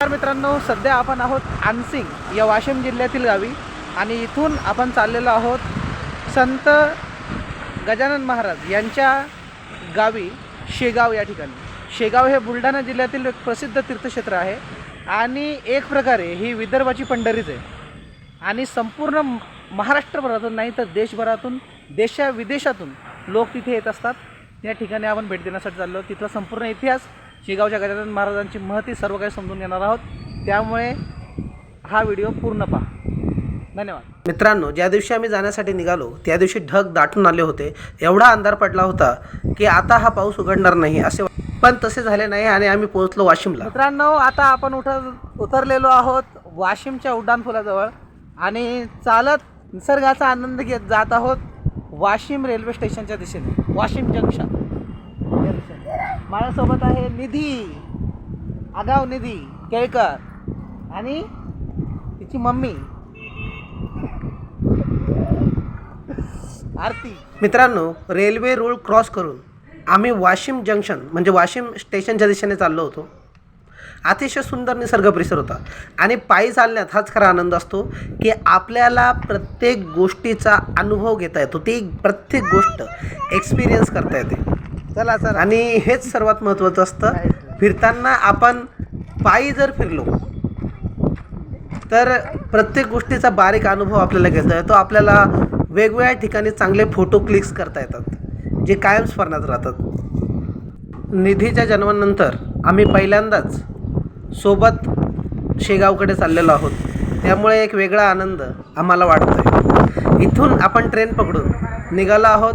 नमस्कार मित्रांनो सध्या आपण आहोत आनसिंग या वाशिम जिल्ह्यातील गावी आणि इथून आपण चाललेलो आहोत संत गजानन महाराज यांच्या गावी शेगाव या ठिकाणी. शेगाव हे बुलढाणा जिल्ह्यातील एक प्रसिद्ध तीर्थक्षेत्र आहे आणि एक प्रकारे ही विदर्भाची पंढरीच आहे. आणि संपूर्ण महाराष्ट्रभरातून नाही तर देशभरातून देशा विदेशातून लोक तिथे येत असतात. या ठिकाणी आपण भेट देण्यासाठी चाललो तिथला संपूर्ण इतिहास शेगावच्या गजानन महाराजांची महती सर्व काही समजून घेणार आहोत. त्यामुळे हा व्हिडिओ पूर्ण पहा. धन्यवाद. मित्रांनो ज्या दिवशी आम्ही जाण्यासाठी निघालो त्या दिवशी ढग दाटून आले होते. एवढा अंधार पडला होता की आता हा पाऊस उघडणार नाही असे पण तसे झाले नाही आणि आम्ही पोहोचलो वाशिमला. मित्रांनो आता आपण उठ उतरलेलो आहोत वाशिमच्या उड्डाणपुलाजवळ आणि चालत निसर्गाचा आनंद घेत जात आहोत वाशिम रेल्वे स्टेशनच्या दिशेने वाशिम जंक्शन. माझ्यासोबत आहे निधी आगाव निधी केळकर. आणि तिची मम्मी. आरती. मित्रांनो रेल्वे रूळ क्रॉस करून आम्ही वाशिम जंक्शन म्हणजे वाशिम स्टेशनच्या दिशेने चाललो होतो. अतिशय सुंदर निसर्ग परिसर होता. आणि पायी चालण्यात हाच खरा आनंद असतो की आपल्याला प्रत्येक गोष्टीचा अनुभव घेता येतो. ती प्रत्येक गोष्ट एक्सपिरियन्स करता येते. चला चला. आणि हेच सर्वात महत्त्वाचं असतं. फिरताना आपण पायी जर फिरलो तर प्रत्येक गोष्टीचा बारीक अनुभव आपल्याला घेता येतो. आपल्याला वेगवेगळ्या ठिकाणी चांगले फोटो क्लिक्स करता येतात जे कायम स्मरणात राहतात. निधीच्या जन्मानंतर आम्ही पहिल्यांदाच सोबत शेगावकडे चाललेलो आहोत. त्यामुळे एक वेगळा आनंद आम्हाला वाटतो आहे इथून आपण ट्रेन पकडून निघालो आहोत.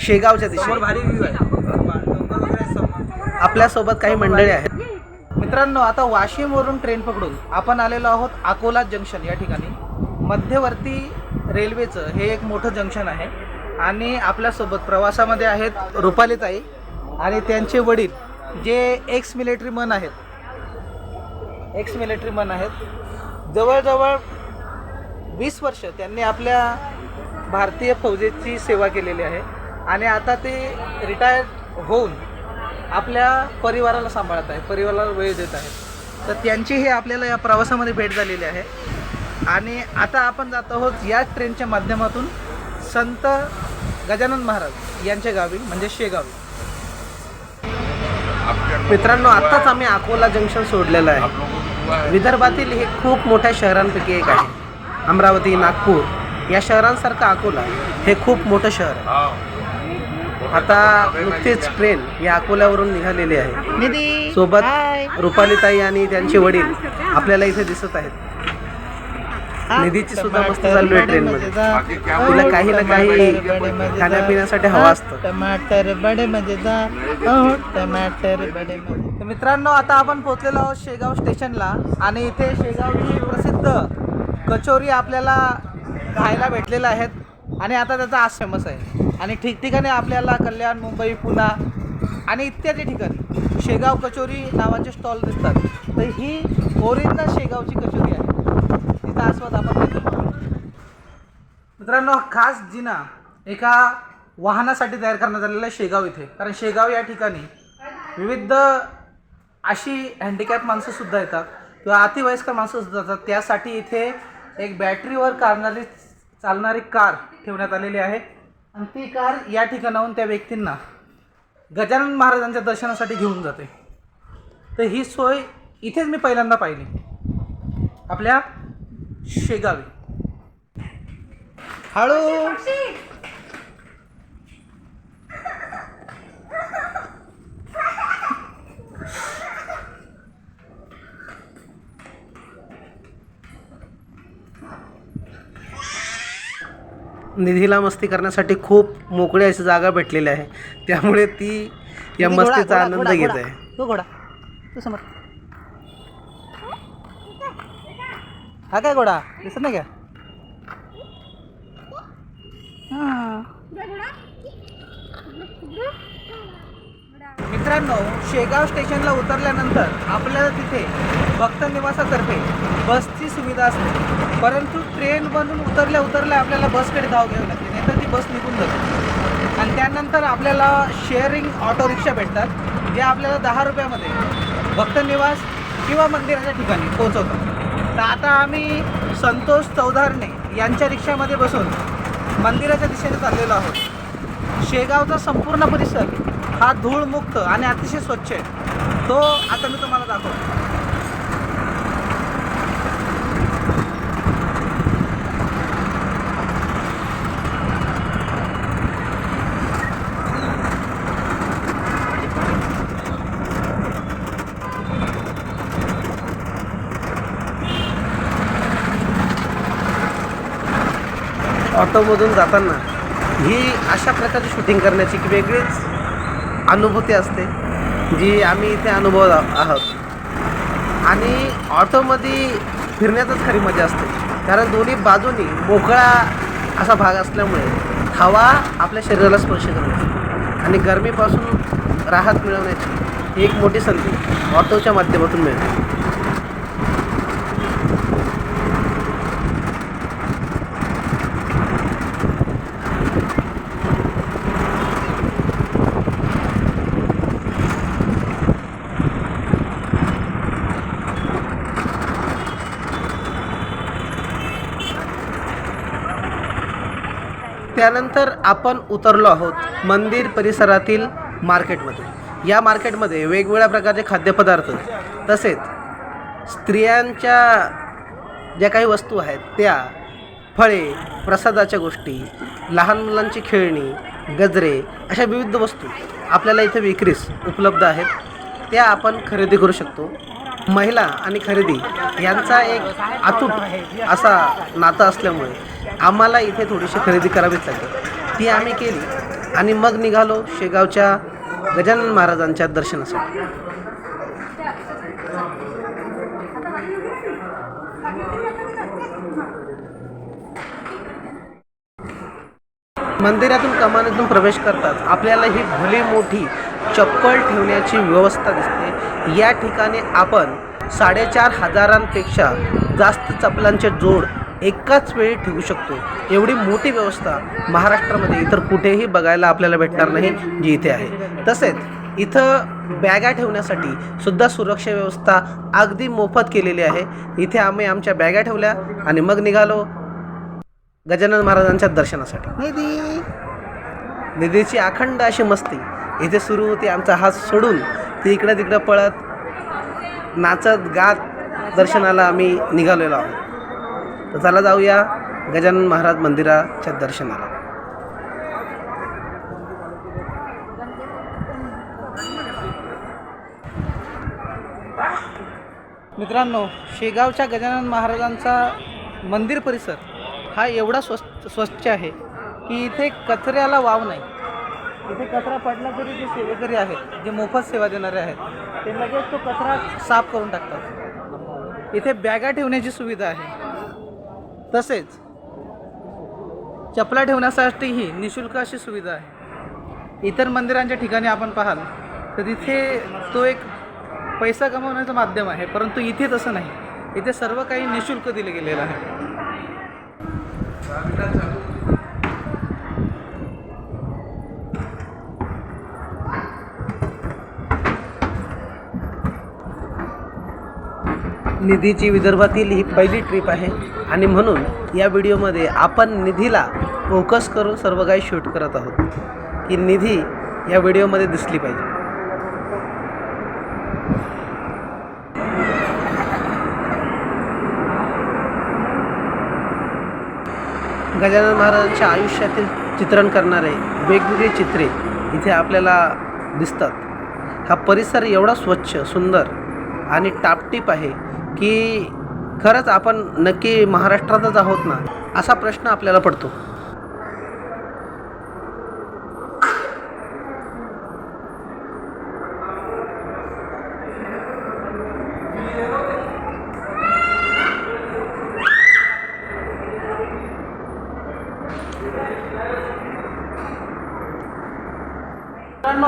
शेगावच्या दिशेने. आपल्यासोबत काही मंडळी आहेत. मित्रांनो आता वाशिमवरून ट्रेन पकडून आपण आलेलो आहोत अकोला जंक्शन या ठिकाणी. मध्यवर्ती रेल्वेचं हे एक मोठं जंक्शन आहे. आणि आपल्यासोबत प्रवासामध्ये आहेत रुपालीताई आणि त्यांचे वडील जे एक्स मिलिटरी मन आहेत. एक्स मिलिटरी मन आहेत. जवळजवळ वीस वर्ष त्यांनी आपल्या भारतीय फौजेची सेवा केलेली आहे. आणि आता ते रिटायर होऊन आपल्या परिवाराला सांभाळत आहे परिवाराला वेळ देत आहेत. तर त्यांचीही आपल्याला या प्रवासामध्ये भेट झालेली आहे. आणि आता आपण जात आहोत या ट्रेनच्या माध्यमातून संत गजानन महाराज यांच्या गावी म्हणजे शेगावी. मित्रांनो आत्ताच आम्ही अकोला जंक्शन सोडलेलं आहे. विदर्भातील हे खूप मोठ्या शहरांपैकी एक आहे. अमरावती नागपूर या शहरांसारखं अकोला हे खूप मोठं शहर आहे. आता नुकतीच ट्रेन या अकोल्यावरून निघालेली आहे. निधी सोबत रुपालीताई आणि त्यांचे वडील आपल्याला इथे दिसत आहेत. निधीची सुद्धा मस्त चालू आहे ट्रेन मध्ये तिला काही ना काही खाण्यापिण्यासाठी हवं असतं. टमाटर बडे मजेदार. अहो टमाटर बडे मित्रांनो आता आपण पोहोचलेलो आहोत शेगाव स्टेशनला आणि इथे शेगावची प्रसिद्ध कचोरी आपल्याला खायला भेटलेल्या आहेत. आणि आता त्याचा आज फेमस आहे. आणि ठिकठिकाणी आपल्याला कल्याण मुंबई पुणा आणि इत्यादी ठिकाणी शेगाव कचोरी नावाचे स्टॉल दिसतात. तर ही ओरिजिनल शेगावची कचोरी आहे. तिचा आस्वाद आपण घेतो. मित्रांनो खास जिना एका वाहनासाठी तयार करण्यात आलेला आहे शेगाव इथे. कारण शेगाव या ठिकाणी विविध अशी हँडिकॅप माणसंसुद्धा येतात किंवा अतिवयस्कर माणसंसुद्धा येतात. त्यासाठी इथे एक बॅटरीवर कारणारी चालणारी कार ठेवण्यात आलेली आहे. आणि ती कार या ठिकाणाहून त्या व्यक्तींना गजानन महाराजांच्या दर्शनासाठी घेऊन जाते. तर ही सोय इथेच मी पहिल्यांदा पाहिली. आपल्या शेगावी. हळू! निधीला मस्ती करण्यासाठी खूप मोकळी अशी जागा भेटलेली आहे. त्यामुळे ती या निधी, घोडा, मस्तीचा घोडा, आनंद घोडा, घेत घोडा. आहे. तो घोडा. तो समोर. हा काय घोडा? दिसत नाही का? हा. मित्रांनो शेगाव स्टेशनला उतरल्यानंतर आपल्याला तिथे भक्त निवासातर्फे बसची सुविधा असते. परंतु ट्रेन बनून उतरल्या उतरल्या आपल्याला बसकडे धाव घ्यावी लागते नाहीतर ती बस निघून जाते. आणि त्यानंतर आपल्याला शेअरिंग ऑटो रिक्षा भेटतात जे आपल्याला दहा रुपयामध्ये भक्त निवास किंवा मंदिराच्या ठिकाणी पोहोचवतात. तर आता आम्ही संतोष चौधारणे यांच्या रिक्षामध्ये बसून मंदिराच्या दिशेने चाललेलो आहोत. शेगावचा संपूर्ण परिसर हा धूळमुक्त आणि अतिशय स्वच्छ आहे. तो आता मी तुम्हाला दाखवतो. ऑटोमधून जाताना ही अशा प्रकारची शूटिंग करण्याची की वेगळीच अनुभूती असते जी आम्ही इथे अनुभवत आ- आहोत. आणि ऑटोमध्ये फिरण्यातच खरी मजा असते. कारण दोन्ही बाजूनी मोकळा असा भाग असल्यामुळे हवा आपल्या शरीराला स्पर्श करते. आणि गरमीपासून राहत मिळवण्याची ही एक मोठी संधी ऑटोच्या माध्यमातून मिळते. त्यानंतर आपण उतरलो आहोत मंदिर परिसरातील मार्केटमध्ये. या मार्केटमध्ये वेगवेगळ्या प्रकारचे खाद्यपदार्थ तसेच स्त्रियांच्या ज्या काही वस्तू आहेत त्या फळे प्रसादाच्या गोष्टी लहान मुलांची खेळणी गजरे अशा विविध वस्तू आपल्याला इथे विक्रीस उपलब्ध आहेत. त्या आपण खरेदी करू शकतो. महिला आणि खरेदी यांचा एक अतूट असा नातं असल्यामुळे आम्हाला इथे थोडीशी खरेदी करावीच लागली ती आम्ही केली आणि मग निघालो शेगावच्या गजानन महाराजांच्या दर्शनासाठी. मंदिरातून कमानीतून प्रवेश करताच आपल्याला ही भली मोठी चप्पल ठेवण्याची व्यवस्था दिसते. या ठिकाणी आपण साडेचार हजारांपेक्षा जास्त चपलांचे जोड एकाच वेळी ठेवू शकतो. एवढी मोठी व्यवस्था महाराष्ट्रामध्ये इतर कुठेही बघायला आपल्याला भेटणार नाही जी इथे आहे. तसेच इथं बॅगा ठेवण्यासाठी सुद्धा सुरक्षा व्यवस्था अगदी मोफत केलेली आहे. इथे आम्ही आमच्या बॅगा ठेवल्या आणि मग निघालो गजानन महाराजांच्या दर्शनासाठी. निधी. निधीची अखंड अशी मस्ती. इथे सुरू होती आमचा हात सोडून. ती इकडं तिकडं पळत नाचत गात दर्शनाला आम्ही निघालेलो आहोत. तर चला जाऊया गजानन महाराज मंदिराच्या दर्शनाला. मित्रांनो शेगावच्या गजानन महाराजांचा मंदिर परिसर हा एवढा स्वस् स्वच्छ आहे की इथे कचऱ्याला वाव नाही. इथे कचरा पडला तरी जे सेवेकरी आहेत जे मोफत सेवा देणारे आहेत ते लगेच तो कचरा साफ करून टाकतात. इथे बॅगा ठेवण्याची सुविधा आहे. तसेच चपला ठेवण्यासाठीही निशुल्क अशी सुविधा आहे. इतर मंदिरांच्या ठिकाणी आपण पाहाल तर तिथे तो एक पैसा कमवण्याचं माध्यम आहे परंतु इथे तसं नाही. इथे सर्व काही निशुल्क दिले गेलेलं आहे. निधीची विदर्भातील ही पहिली ट्रिप आहे. आणि म्हणून या व्हिडिओमध्ये आपण निधीला फोकस करून सर्व काही शूट करत आहोत. की निधी या व्हिडिओमध्ये दिसली पाहिजे. गजानन महाराजांच्या आयुष्यातील चित्रण करणारे वेगवेगळी चित्रे इथे आपल्याला दिसतात. हा परिसर एवढा स्वच्छ सुंदर आणि टापटीप आहे. की खरंच आपण नक्की महाराष्ट्रातच आहोत ना असा प्रश्न आपल्याला पडतो.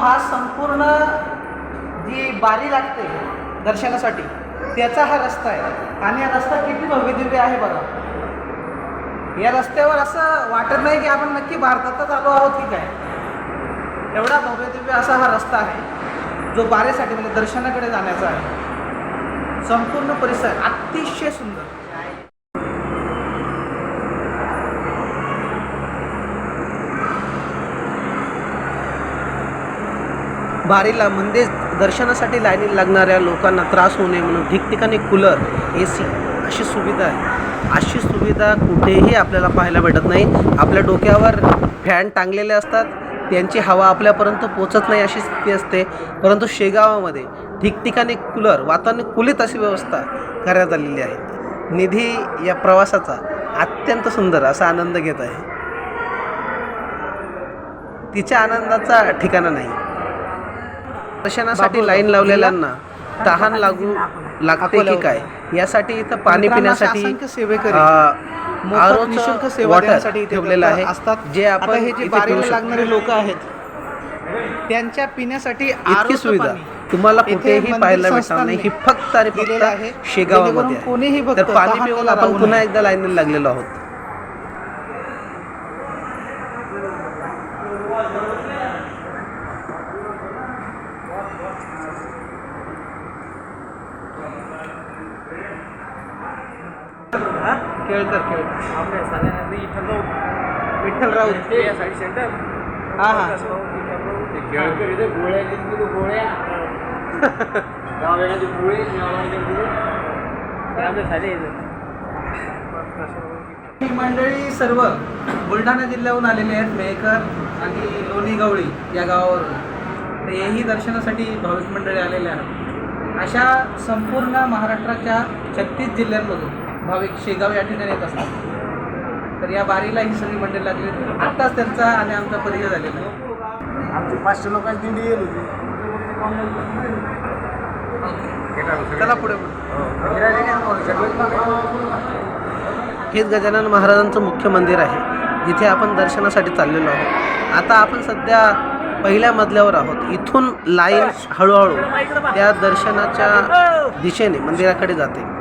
हा संपूर्ण जी बारी लागते दर्शनासाठी त्याचा हा रस्ता आहे. आणि हा रस्ता किती भव्यदिव्य आहे बघा. या रस्त्यावर असं वाटत नाही की आपण नक्की भारतातच आलो आहोत की काय. एवढा भव्यदिव्य असा हा रस्ता आहे जो बारेसाठी म्हणजे दर्शनाकडे जाण्याचा आहे. संपूर्ण परिसर अतिशय सुंदर. बारीला म्हणजे दर्शनासाठी लाईनी लागणाऱ्या लोकांना त्रास होऊ नये म्हणून ठिकठिकाणी कूलर ए सी अशी सुविधा आहे. अशी सुविधा कुठेही आपल्याला पाहायला भेटत नाही. आपल्या डोक्यावर फॅन टांगलेले असतात. त्यांची हवा आपल्यापर्यंत पोचत नाही अशी स्थिती असते. परंतु शेगावामध्ये ठिकठिकाणी कूलर वातानुकूलित अशी व्यवस्था करण्यात आलेली आहे. निधी या प्रवासाचा अत्यंत सुंदर असा आनंद घेत आहे. तिच्या आनंदाचा ठिकाणा नाही. दर्शनासाठी लाईन लावलेल्यांना तहान लागू लागते की काय यासाठी इथं पाणी पिण्यासाठी निशुल्क सेवा देण्यासाठी ठेवलेलं आहे असतात. जे आपण हे जे बारीला. लागणारे लोक आहेत त्यांच्या पिण्यासाठी इतकी सुविधा तुम्हाला कुठेही पाहायला भेटणार संस्थानने नाही ही फक्त आणि. फक्त शेगावामध्ये. कोणीही तर पाणी पिऊन आपण पुन्हा. एकदा लाईनीला लागलेलो आहोत केळकर केळकर विठ्ठल राऊत. हा हा. ही मंडळी सर्व बुलढाणा जिल्ह्याहून आलेले आहेत मेहकर आणि लोणी गवळी या गावावरून. तर हेही दर्शनासाठी भाविक मंडळी आलेले आहेत. अशा संपूर्ण महाराष्ट्राच्या छत्तीस जिल्ह्यांमधून भाविक शेगाव या ठिकाणी येत असतात. तर या बारीला ही सगळी मंडळी लागली. आत्ताच त्यांचा आणि आमचा परिचय झालेला आहे. आमची पाचशे लोकांची दिंडी येईल होती. चला पुढे हेच गजानन महाराजांचं मुख्य मंदिर आहे. जिथे आपण दर्शनासाठी चाललेलो आहोत. आता आपण सध्या पहिल्या मजल्यावर आहोत. इथून लाईन हळूहळू त्या दर्शनाच्या दिशेने मंदिराकडे जाते.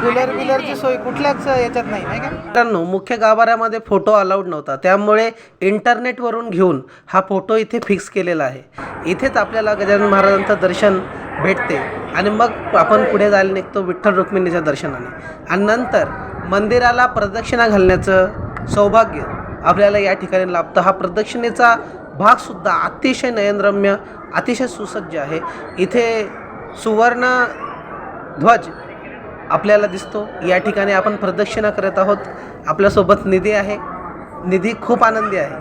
कूलर बिलरची सोय कुठल्याच याच्यात नाही नाही का? मित्रांनो मुख्य गाभाऱ्यामध्ये फोटो अलाउड नव्हता. त्यामुळे इंटरनेटवरून घेऊन हा फोटो इथे फिक्स केलेला आहे. इथेच आपल्याला गजानन महाराजांचं दर्शन भेटते. आणि मग आपण पुढे जायला निघतो विठ्ठल रुक्मिणीच्या दर्शनाने. आणि नंतर मंदिराला प्रदक्षिणा घालण्याचं सौभाग्य आपल्याला या ठिकाणी लाभतं. हा प्रदक्षिणेचा भागसुद्धा अतिशय नयनरम्य अतिशय सुसज्ज आहे. इथे सुवर्ण ध्वज आपल्याला दिसतो. या ठिकाणी आपण प्रदक्षिणा करत आहोत. आपल्यासोबत निधी आहे. निधी खूप आनंदी आहे.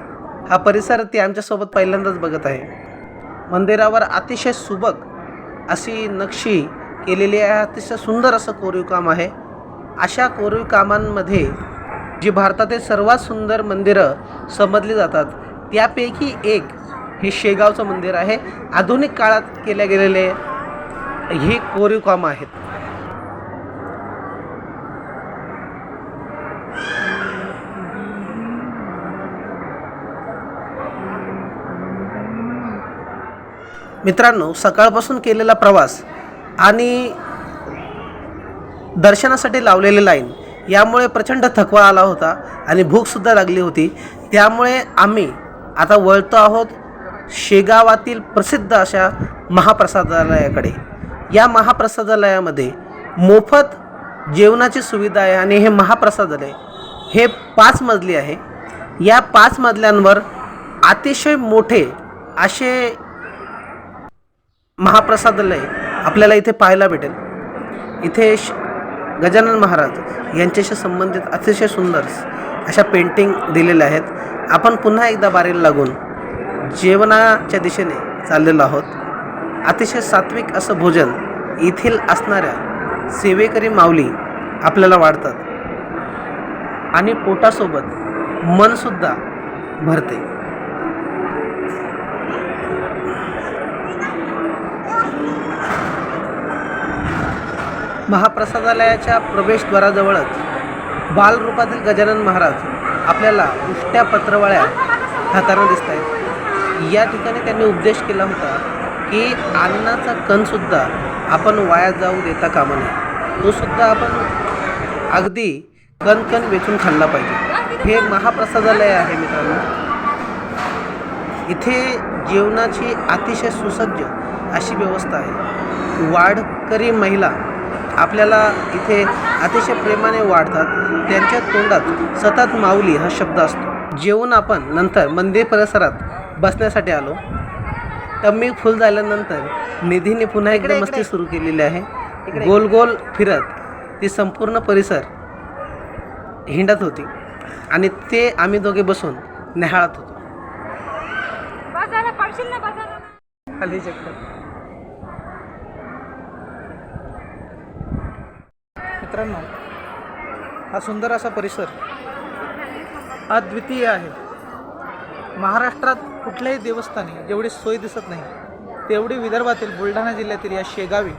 हा परिसर ती आमच्यासोबत पहिल्यांदाच बघत आहे. मंदिरावर अतिशय सुबक अशी नक्षी केलेली आहे. अतिशय सुंदर असं कोरीव काम आहे. अशा कोरीव कामांमध्ये जी भारतातील सर्वात सुंदर मंदिरं समजली जातात त्यापैकी एक हे शेगावचं मंदिर आहे. आधुनिक काळात केले गेलेले ही कोरीव कामं आहेत. मित्रांनो सकाळपासून केलेला प्रवास आणि दर्शनासाठी लावलेली लाईन यामुळे प्रचंड थकवा आला होता आणि भूकसुद्धा लागली होती. त्यामुळे आम्ही आता वळतो आहोत शेगावातील प्रसिद्ध अशा महाप्रसादालयाकडे. या महाप्रसादालयामध्ये मोफत जेवणाची सुविधा आहे आणि हे महाप्रसादालय हे पाच मजली आहे. या पाच मजल्यांवर अतिशय मोठे असे महाप्रसादालय आपल्याला इथे पाहायला भेटेल. इथे श गजानन महाराज यांच्याशी संबंधित अतिशय सुंदर अशा पेंटिंग दिलेल्या आहेत. आपण पुन्हा एकदा बारीला लागून जेवणाच्या दिशेने चाललेलो आहोत. अतिशय सात्विक असं भोजन येथील असणाऱ्या सेवेकरी माऊली आपल्याला वाढतात. आणि पोटासोबत मनसुद्धा भरते. महाप्रसादालयाच्या प्रवेशद्वाराजवळच बालरूपातील गजानन महाराज आपल्याला उष्ट्या पत्रवळ्या हाताना दिसत आहेत या ठिकाणी त्यांनी उपदेश केला होता की अन्नाचा कणसुद्धा आपण वाया जाऊ देता कामा नये. तो सुद्धा आपण अगदी कणकण वेचून खाल्ला पाहिजे. हे महाप्रसादालय आहे मित्रांनो. इथे जेवणाची अतिशय सुसज्ज अशी व्यवस्था आहे. वाढकरी महिला आपल्याला इथे अतिशय प्रेमाने वाढतात. त्यांच्या तोंडात सतत माऊली हा शब्द असतो. जेवून आपण नंतर मंदिर परिसरात बसण्यासाठी आलो. टम्मी फुल झाल्यानंतर निधीने पुन्हा एकदा मस्ती सुरू केलेली आहे. गोल गोल फिरत ती संपूर्ण परिसर हिंडत होती. आणि ते आम्ही दोघे बसून निहाळत होतो. मित्रांनो हा सुंदर असा परिसर अद्वितीय आहे. महाराष्ट्रात कुठल्याही देवस्थानी जेवढी सोय दिसत नाही तेवढी विदर्भातील बुलढाणा जिल्ह्यातील या शेगावी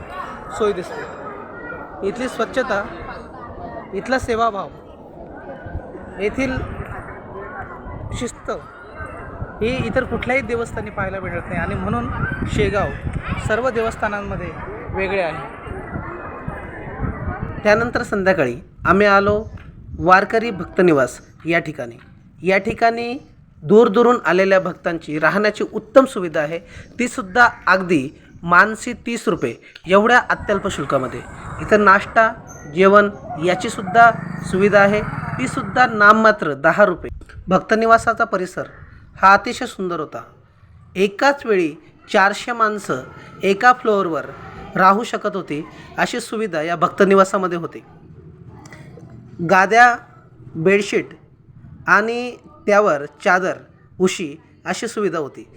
सोय दिसते. इथली स्वच्छता इथला सेवाभाव येथील शिस्त हे इतर कुठल्याही देवस्थानी पाहायला मिळत नाही आणि म्हणून शेगाव सर्व देवस्थानांमध्ये वेगळे आहे. त्यानंतर संध्याकाळी आम्ही आलो वारकरी भक्तनिवास या ठिकाणी. या ठिकाणी दूरदूरून आलेल्या भक्तांची राहण्याची उत्तम सुविधा आहे. तीसुद्धा अगदी मानसी तीस रुपये एवढ्या अत्यल्प शुल्कामध्ये. इथं नाश्ता जेवण याचीसुद्धा सुविधा आहे. तीसुद्धा नाममात्र दहा रुपये. भक्तनिवासाचा परिसर हा अतिशय सुंदर होता. एकाच वेळी चारशे माणसं एका फ्लोअरवर राहू शकत होती अशी सुविधा या भक्तनिवासामध्ये होती. गाद्या बेडशीट आणि त्यावर चादर उशी अशी सुविधा होती.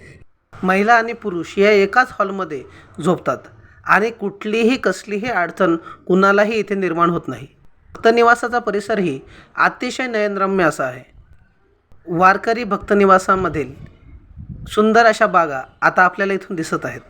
महिला आणि पुरुष या एकाच हॉलमध्ये झोपतात आणि कुठलीही कसलीही अडचण कुणालाही इथे निर्माण होत नाही. भक्तनिवासाचा परिसरही अतिशय नयनरम्य असा आहे. वारकरी भक्तनिवासामधील सुंदर अशा बागा आता आपल्याला इथून दिसत आहेत.